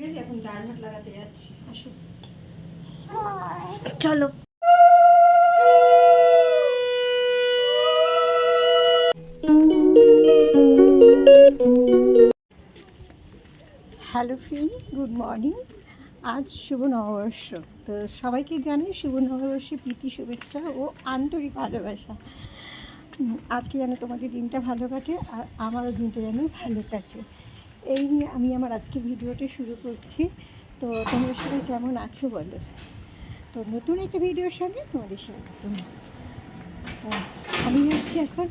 ঠিক আছে এখন লাগাতে যাচ্ছি। আসো। চলো। হ্যালো ফ্রেন্ড গুড মর্নিং আজ শুভ নববর্ষ। তো সবাইকে জানাই শুভ নববর্ষে প্রীতি শুভেচ্ছা ও আন্তরিক ভালোবাসা। আজকে যেন তোমাদের দিনটা ভালো কাটে আর আমারও দিনটা যেন ভালো কাটে। এই নিয়ে আমি আমার আজকে ভিডিওটা শুরু করছি। তো তোমরা সবাই কেমন আছো বলো? তো নতুন একটা ভিডিওর সঙ্গে তোমাদের স্বাগত আমি যাচ্ছি এখন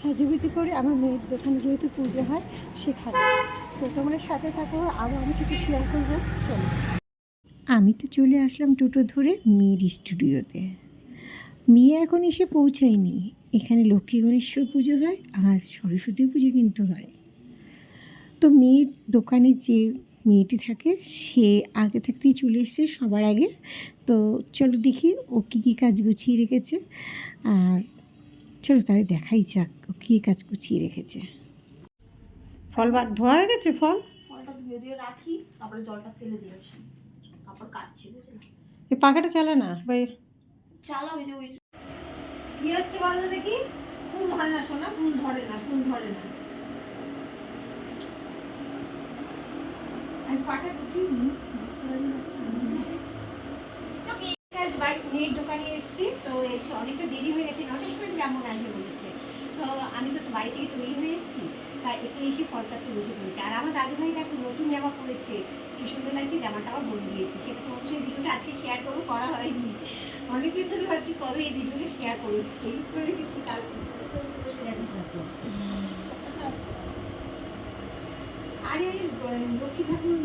সাজুগুজু করে আমার মেয়ের দোকানে, যেহেতু পুজো হয় সেখানে। তো তোমরা সাথে থাকো আরও আমি কিছু শেয়ার করব। চলো। আমি তো চলে আসলাম টোটো ধরে মেয়ের স্টুডিওতে মেয়ে এখন এসে পৌঁছায়নি। এখানে লক্ষ্মী গণেশ্বর পুজো হয় আর সরস্বতী পুজো কিন্তু হয়। তো মেয়ের দোকানে যে মেয়েটি থাকে সে আগে থাকতেই চলে এসছে সবার আগে। তো চলো দেখি ও কী কী কাজ গুছিয়ে রেখেছে। আর চলো তাহলে দেখাই যাক ও কী কাজ গুছিয়ে রেখেছে। ফল বা ধোয়া হয়ে গেছে ফল? ফলটা ধুয়ে ধুয়ে রাখি তারপরে জলটা ফেলে দিয়ে আসি। তারপর কাটছি এই পাখাটা চালা না ভাই চালাও ওই যে ওই কি হচ্ছে বলো দেখি? ফুল না শোনা ফুল ধরে না ফুল ধরে না। আমি টুকিনি বাড়ি মেয়ের দোকানে এসেছি, তো এসে অনেকটা দেরি হয়ে গেছে নটার সময় ব্রাহ্মণ আসবে বলেছে। তো আমি তো বাড়ি থেকে তৈরি হয়ে এসেছি তাই এসে ফল কাটতে বসে পড়েছি। আর আমার দাদু ভাই দেখো নতুন জামা পরেছে কি সুন্দর লাগছে জামাটা আমার বলে দিয়েছে। সেটা তোমাদের সঙ্গে ভিডিওটা আজকে শেয়ার করব, করা হয়নি। অনেকদিন ধরে ভাবছি কবে এই ভিডিওটা শেয়ার করব করে রেখেছি কালকে আরে আহ, লক্ষ্মী ঠাকুর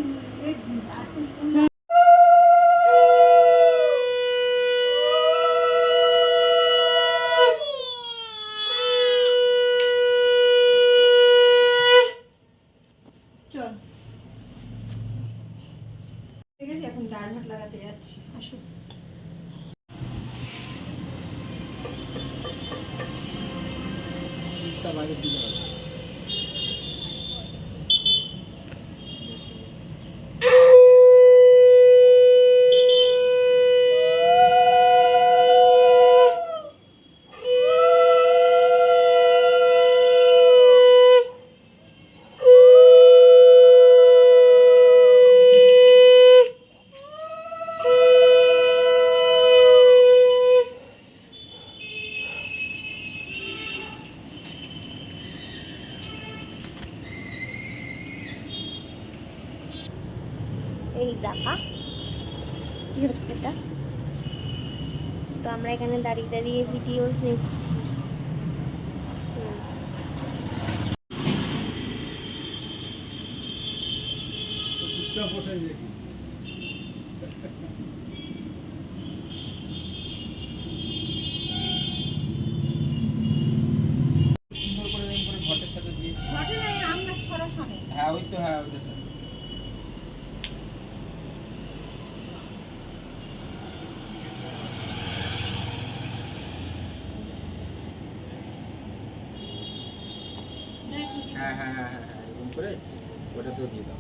ভাত লাগাতে যাচ্ছি। আসো। শীষটা বাইরে দিতে এই দেখা। তো আমরা এখানে দাঁড়িয়ে দাঁড়িয়ে ভিডিওস নিচ্ছি। চুপচাপ বসে দেখি সুন্দর করে এরকম করে ঘটের সাথে দিয়ে ঘটে নাই আম গাছ সরাসরি হ্যাঁ ওই তো হ্যাঁ ওইটা স্যার হ্যাঁ হ্যাঁ হ্যাঁ হ্যাঁ হ্যাঁ এরকম করে ওটাতেও দিয়ে দাও।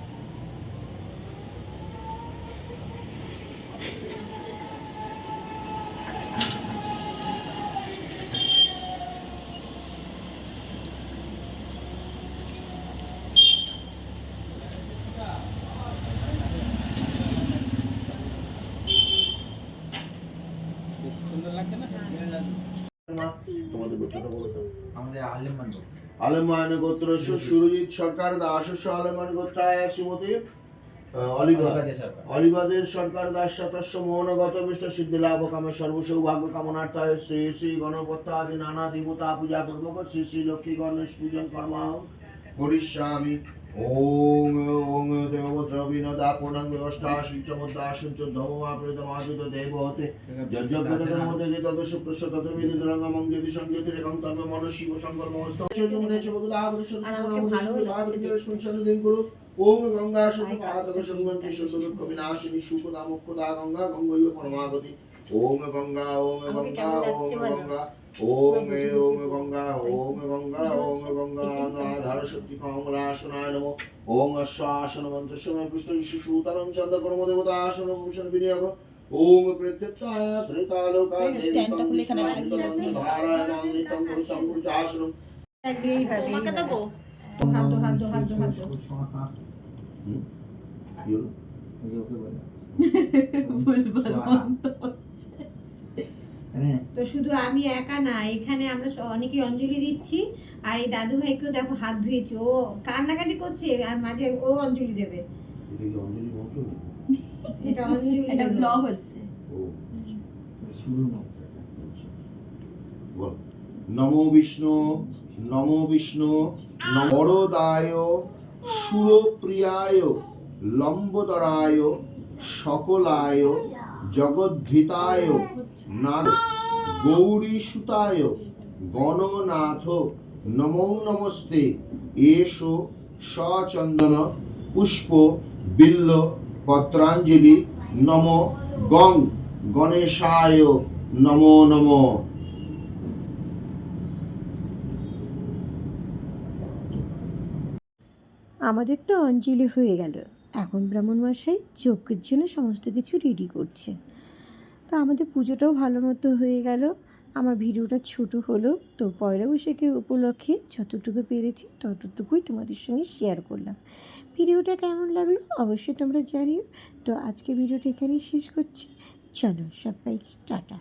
খুব সুন্দর লাগছে না? তোমাদের গোত্রটা বলো তো। আমাদের আলেমান গোত্র সুরজিৎ সরকার দাস আলেমান গোত্রায় শ্রীমতী অলিবাদের সরকার। দাস সতস্য মোহনগত সিদ্ধি লাভ কামে সর্ব সৌভাগ্য কামনার্থায় শ্রী শ্রী গণপত্য আদি নানা দেবতা পূজা পূর্বক শ্রী শ্রী লক্ষ্মী গণেশ পূজন কর্মা করিষ্যামি ওং ওং দেবভদ্র বিনদা পূর্ণাঙ্গ ব্যবস্থা শিঞ্চ মুদ্রা শিঞ্চ ধমমা প্রীতম আদিত দেব হতে যজ্ঞপদের মধ্যে যে তদ সুপ্রস্য তত বিদিত রঙ্গমং যদি সংযতি রেখং তর্ম মন শিব শঙ্কর মহস্ত চৈতন্য মনে চবুদ আবরি ওম গঙ্গা শুদ্ধ পাদক সঙ্গন্তি শুদ্ধ বিনাশিনী সুখদা মুক্তদা গঙ্গা গঙ্গৈব পরমাগতি। ওম গঙ্গা ওম গঙ্গা ওম গঙ্গা ওম এ ওম গঙ্গা ওম গঙ্গা ওম গঙ্গা ধার শক্তি কমলাসনায় নমো। ওম অশ্বাসন মন্ত্র সময় পৃষ্ঠ শিশু তরম চন্দ কর্ম দেবতা আসন ভূষণ বিনিয়োগ ওম প্রত্যক্ষায় ত্রিতালোকা স্ট্যান্ডটা খুলে এখানে রাখবি। ধারায়ণ পুরুষম পুরুষাসনম তোমাকে দেবো? তো শুধু আমি একা না এখানে আমরা অনেকেই অঞ্জলি দিচ্ছি আর এই দাদু ভাইকেও দেখো হাত ধুয়েছি ও কান্নাকাটি করছে আর মাঝে ও অঞ্জলি দেবে। এটা অঞ্জলি এটা অঞ্জলি এটা দেবে। ব্লগ হচ্ছে শুরু নমো বিষ্ণু নমো বিষ্ণু নম বরদায় সুরপ্রিয়ায়, লম্বদরায়, সকলায়, জগদ্ধিতায়, নাগ গৌরী সুতায় গণনাথ, নমো নমস্তে এষো সচন্দন, পুষ্প, বিল্ল, পত্রাঞ্জলি, নম গং, গণেশায়, নমো নমঃ। আমাদের তো অঞ্জলি হয়ে গেল। এখন ব্রাহ্মণ মশাই যজ্ঞের জন্য সমস্ত কিছু রেডি করছে। তো আমাদের পুজোটাও ভালো মতো হয়ে গেল। আমার ভিডিওটা ছোট হলো, তো পয়লা বৈশাখের উপলক্ষে যতটুকু পেরেছি ততটুকুই তোমাদের সঙ্গে শেয়ার করলাম। ভিডিওটা কেমন লাগল অবশ্যই তোমরা জানিও। তো আজকে ভিডিওটা এখানেই শেষ করছি। চলো সবাইকে টাটা।